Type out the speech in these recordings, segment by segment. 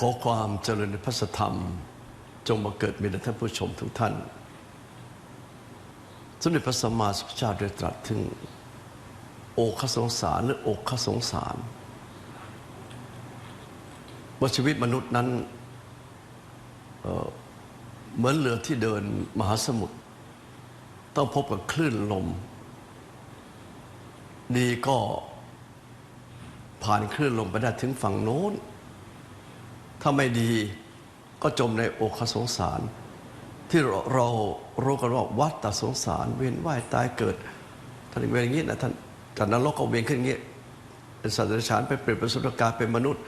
ขอความเจริญในพระธรรม จงมาเกิดมีแด่ท่านผู้ชมทุกท่าน สมเด็จพระสัมมาสัมพุทธเจ้าได้ตรัสถึง โอคสงสารหรือโอคสงสารว่าชีวิตมนุษย์นั้นเเหมือนเรือที่เดินมหาสมุทรต้องพบกับคลื่นลม ดีก็ผ่านคลื่นลมไปได้ถึงฝั่งโน้น ถ้าไม่ดีก็จมในโอคสงสาร ที่เราเรารู้กันว่าวัฏฏะสงสาร เวียนว่ายตายเกิดท่านเวียนอย่างนี้นะท่านจากนรกก็เวียนขึ้นอย่างนี้เป็นสัตว์เดรัจฉานไปเปลี่ยนเป็นสุรกายเป็นมนุษย์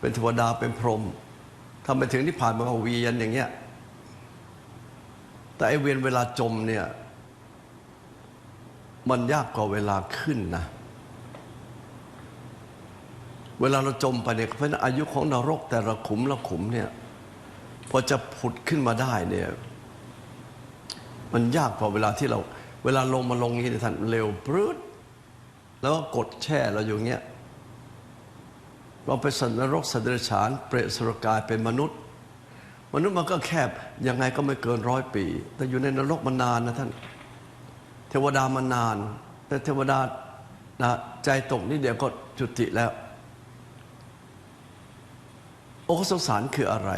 เป็นเทวดาเป็นพรหมทำไปถึงนิพพานมันก็เวียนอย่างเงี้ยแต่ไอเวียนเวลาจมเนี่ยมันยากกว่าเวลาขึ้นนะ เวลาเราจมไปเนี่ยเพราะนั้นอายุของนรกแต่ละขุมละขุมเนี่ยพอจะผุดขึ้นมาได้เนี่ยมันยากกว่าเวลาที่เรา เวลาลงมาลงนี้เนี่ยท่านเร็วปรื๊ดแล้วก็กดแช่เราอยู่เงี้ยเราไปสัตว์นรกสัตว์เดรัจฉาน เปรตสุรกายเป็นมนุษย์ มนุษย์มันก็แคบยังไงก็ไม่เกินร้อยปี แต่อยู่ในนรกมันานนะท่าน เทวดามันาน แต่เทวดานะใจตกนี่เดียวก็จุติแล้ว โอคสงสารคืออะไร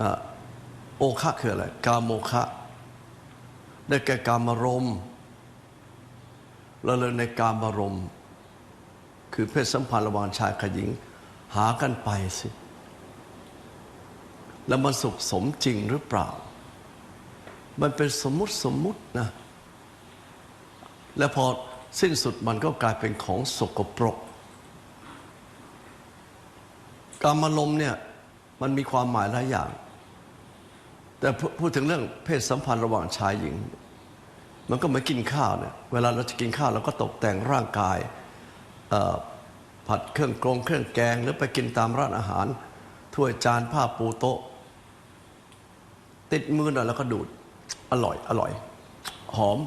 อโอคะคืออะไร กามโมคะ ได้แก่กามารมณ์เราเลยในกามารมคือเพศสัมพันธ์ระหว่างชายกับหญิง หากันไปสิ แล้วมันสุขสมจริงหรือเปล่า มันเป็นสมมุติสมมุตินะ แล้วพอสิ้นสุดมันก็กลายเป็นของสกปรก การมลมเนี่ยมันมีความหมายหลายอย่าง แต่พูดถึงเรื่องเพศสัมพันธ์ระหว่างชายหญิง มันก็เหมากินข้าวเนี่ยเวลาเราจะกินข้าวเราก็ตกแต่งร่างกายผัดเครื่องกรงเครื่องแกง หรือไปกินตามร้านอาหาร ถ้วยจานผ้าปูโต๊ะ ติดมือหน่อยแล้วก็ดูดอร่อยอร่อย หอม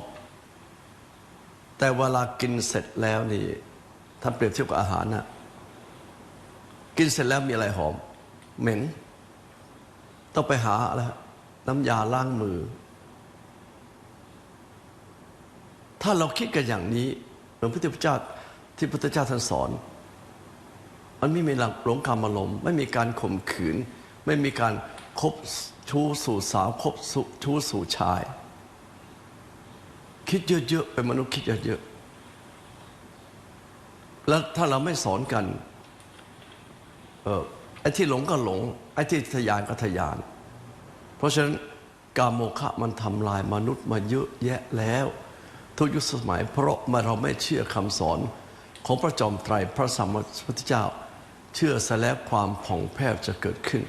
แต่เวลากินเสร็จแล้วนี่ถ้านเปรียบเทียบกับอาหารน่ะ กินเสร็จแล้วมีอะไรหอม เหม็น ต้องไปหาอะไรน้ำยาล้างมือ ถ้าเราคิดกันอย่างนี้หลวงพุทธเจ้าที่พุทธเจ้าท่านสอน มันไม่มีหลักหลงกรรมอารมณ์ไม่มีการข่มขืน ไม่มีการคบชู้สู่สาวคบชู้สู่ชาย คิดเยอะๆเป็นมนุษย์คิดเยอะๆแล้วถ้าเราไม่สอนกัน เออไอ้ที่หลงก็หลง ไอ้ที่ทะยานก็ทะยาน เพราะฉะนั้นกามโมคะมันทำลายมนุษย์มาเยอะแยะแล้ว ทุกยุคสมัย เพราะมาเราไม่เชื่อคำสอน ของพระจอมไตรพระสัมมาสัมพุทธเจ้า เชื่อซะแล้วความผ่องแผ้วจะเกิดขึ้น